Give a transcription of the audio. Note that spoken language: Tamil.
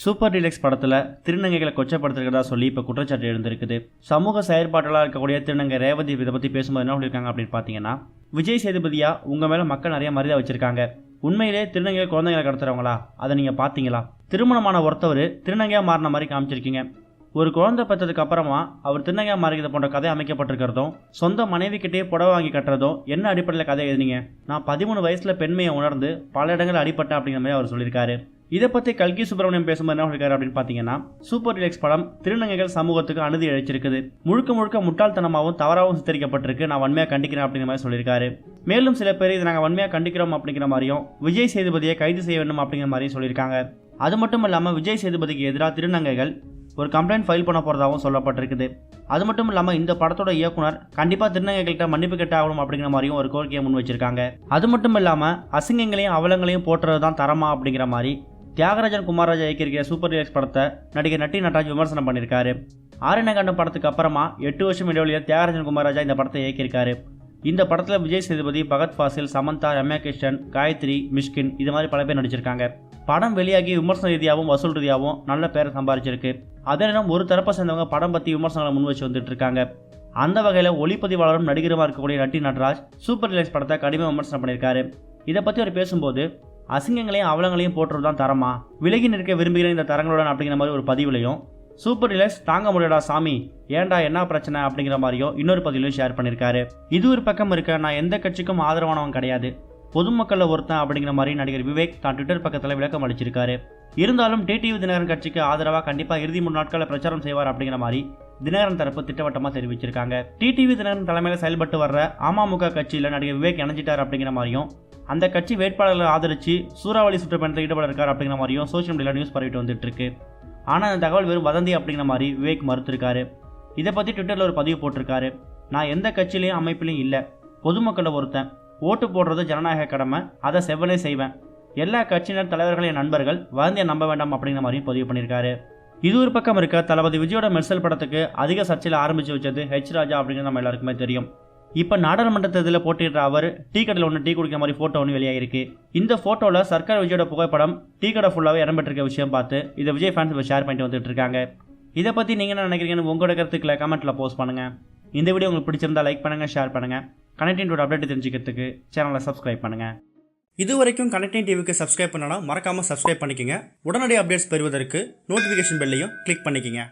சூப்பர் டீலக்ஸ் படத்தில் திருநங்கைகளை கொச்சப்படுத்திருக்கிறதா சொல்லி இப்போ குற்றச்சாட்டு எழுந்திருக்குது. சமூக செயற்பாட்டாளராக இருக்கக்கூடிய திருநங்கை ரேவதி இதை பற்றி பேசும்போது என்ன சொல்லியிருக்காங்க அப்படின்னு பார்த்தீங்கன்னா விஜய் சேதுபதியா? உங்கள் மேலே மக்கள் நிறைய மரியாதை வச்சிருக்காங்க. உண்மையிலே திருநங்கைகள் குழந்தைங்களை கடத்துறவங்களா? அதை நீங்கள் பார்த்தீங்களா திருமணமான ஒருத்தவர் திருநங்கையாக மாறின மாதிரி காமிச்சிருக்கீங்க. ஒரு குழந்தை பெற்றதுக்கு அப்புறமா அவர் திருநங்கையா மாறிக்கிறது போன்ற கதை அமைக்கப்பட்டிருக்கிறதும் சொந்த மனைவிக்கிட்டே புடவை வாங்கி கட்டுறதும் என்ன அடிப்படையில் கதை எழுதினீங்க? நான் பதிமூணு வயசுல பெண்மையை உணர்ந்து பல இடங்கள் அடிப்பட்டேன் அப்படிங்கிற மாதிரி அவர் சொல்லியிருக்காரு. இதை பற்றி கல்கி சுப்பிரமணியம் பேசும்போது என்ன சொல்லியிருக்காரு அப்படின்னு பார்த்தீங்கன்னா சூப்பர் ரிலாக்ஸ் படம் திருநங்கைகள் சமூகத்துக்கு அனுதி அழைச்சிருக்குது முழுக்க முழுக்க முட்டாள்தனமாகவும் தவறாகவும் சித்தரிக்கப்பட்டிருக்கு. நான் வன்மையாக கண்டிக்கிறேன் அப்படிங்கிற மாதிரி சொல்லியிருக்காரு. மேலும் சில பேர் இதை நாங்கள் வன்மையாக கண்டிக்கிறோம் அப்படிங்கிற மாதிரியும் விஜய் சேதுபதியை கைது செய்ய வேண்டும் அப்படிங்கிற மாதிரியும் சொல்லியிருக்காங்க. அது மட்டும் இல்லாமல் விஜய் சேதுபதிக்கு எதிராக திருநங்கைகள் ஒரு கம்ப்ளைண்ட் ஃபைல் பண்ண போகிறதாகவும் சொல்லப்பட்டிருக்குது. அது மட்டும் இல்லாமல் இந்த படத்தோட இயக்குனர் கண்டிப்பாக திருநங்கைகள்கிட்ட மன்னிப்பு கேட்ட ஆகணும் அப்படிங்கிற மாதிரியும் ஒரு கோரிக்கையை முன் வச்சிருக்காங்க. அது மட்டும் இல்லாமல் அசிங்கங்களையும் அவலங்களையும் போட்டுறது தான் தரமா அப்படிங்கிற மாதிரி தியாகராஜன் குமாரராஜா இயக்கியிருக்கிற சூப்பர் ரிலாக்ஸ் படத்தை நடிகர் நட்டி நட்ராஜ் விமர்சனம் பண்ணியிருக்காரு. ஆரணகண்டம் படத்துக்கு அப்புறமா எட்டு வருஷம் இடைவெளியில் தியாகராஜன் குமாரராஜா இந்த படத்தை இயக்கியிருக்காரு. இந்த படத்தில் விஜய் சேதுபதி பகத் ஃபாசில் சமந்தா ரம்யா கிருஷ்ணன் காயத்ரி மிஷ்கின் இது மாதிரி பல பேர் நடிச்சிருக்காங்க. படம் வெளியாகி விமர்சன ரீதியாகவும் வசூல் ரீதியாகவும் நல்ல பேரை சம்பாரிச்சிருக்கு. அதே நேரம் ஒரு தரப்பை சேர்ந்தவங்க படம் பற்றி விமர்சனங்களை முன் வச்சு வந்துட்டு இருக்காங்க. அந்த வகையில் ஒளிப்பதிவாளரும் நடிகருமா இருக்கக்கூடிய நட்டி நட்ராஜ் சூப்பர் ரிலாக்ஸ் படத்தை கடுமையாக விமர்சனம் பண்ணியிருக்காரு. இதை பற்றி அவர் பேசும்போது அசிங்கங்களையும் அவலங்களையும் போட்டுறது தான் தரமா? விலகி நிற்க விரும்புகிற இந்த தரங்களுடன் அப்படிங்கிற மாதிரி ஒரு பதிவுலையும். சூப்பர் ரிலாக்ஸ் தாங்க முடியாடா சாமி. ஏன்டா என்ன பிரச்சனை அப்படிங்கிற மாதிரியும் இன்னொரு பதிவிலையும் ஷேர் பண்ணியிருக்காரு இது ஒரு பக்கம் இருக்க நான் எந்த கட்சிக்கும் ஆதரவானவன் கிடையாது. பொதுமக்களில் ஒருத்தன் அப்படிங்கிற மாதிரி நடிகர் விவேக் தான் ட்விட்டர் பக்கத்தில் விளக்கம் அளிச்சிருக்காரு. இருந்தாலும் டிடிவி தினகரன் கட்சிக்கு ஆதரவாக கண்டிப்பாக இறுதி மூணு நாட்களில் பிரச்சாரம் செய்வார் அப்படிங்கிற மாதிரி தினகரன் தரப்பு திட்டவட்டமாக தெரிவிச்சிருக்காங்க. டிடிவி தினகரன் தலைமையில் செயல்பட்டு வர்ற அமமுக கட்சியில் நடிகர் விவேக் இணைஞ்சிட்டார் அப்படிங்கிற மாதிரியும் அந்த கட்சி வேட்பாளர்களை ஆதரித்து சூறாவளி சுற்றுப்பயணத்தில் ஈடுபட இருக்கார் அப்படிங்கிற மாதிரியும் சோஷியல் மீடியாவில் நியூஸ் பரவிட்டு வந்துட்டு இருக்கு. ஆனால் அந்த தகவல் வெறும் வதந்தி அப்படிங்கிற மாதிரி விவேக் மறுத்திருக்காரு. இதை பற்றி ட்விட்டரில் ஒரு பதிவு போட்டிருக்காரு. நான் எந்த கட்சியிலையும் அமைப்பிலையும் இல்லை. பொதுமக்களை ஒருத்தன். ஓட்டு போடுறது ஜனநாயக கடமை. அதை செவ்வனே செய்வேன். எல்லா கட்சியினர் தலைவர்களின் என் நண்பர்கள் வதந்தியை நம்ப வேண்டாம் அப்படிங்கிற மாதிரியும் பதிவு பண்ணியிருக்காரு இது ஒரு பக்கம் இருக்க தளபதி விஜயோட மெர்சல் படத்துக்கு அதிக சர்ச்சையில் ஆரம்பித்து வச்சது ஹெச் ராஜா அப்படிங்கிறது நம்ம எல்லாருக்குமே தெரியும். இப்போ நாடாளுமன்ற தேர்தலில் போட்டியிடுற அவர் டீ கடையில் ஒன்று டீ குடிக்கிற மாதிரி ஃபோட்டோ ஒன்று வெளியாகிருக்கு. இந்த ஃபோட்டோவில் சர்க்கார் விஜயோட புகைப்படம் டீ கடை ஃபுல்லாகவே இடம்பெற்றிருக்க விஷயம் பார்த்து இதை விஜய் ஃபேன்ஸ் இப்போ ஷேர் பண்ணிட்டு வந்துட்டு இருக்காங்க. இதை பற்றி நீங்கள் என்ன நினைக்கிறீங்கன்னு உங்களோட கருத்துக்களை கமெண்ட்டில் போஸ்ட் பண்ணுங்கள் இந்த வீடியோ உங்களுக்கு பிடிச்சிருந்தா லைக் பண்ணுங்கள் ஷேர் பண்ணுங்கள் கனெக்டிங்கோட அப்டேட் தெரிஞ்சுக்கிறதுக்கு சேனலை சப்ஸ்கிரைப் பண்ணுங்கள் இது வரைக்கும் கனெக்டிங் டிவிக்கு சப்ஸ்கிரைப் பண்ணனா மறக்காமல் சப்ஸ்கிரைப் பண்ணிக்கங்க. உடனடி அப்டேட்ஸ் பெறுவதற்கு நோட்டிஃபிகேஷன் பெல்லையும் கிளிக் பண்ணிக்கோங்க.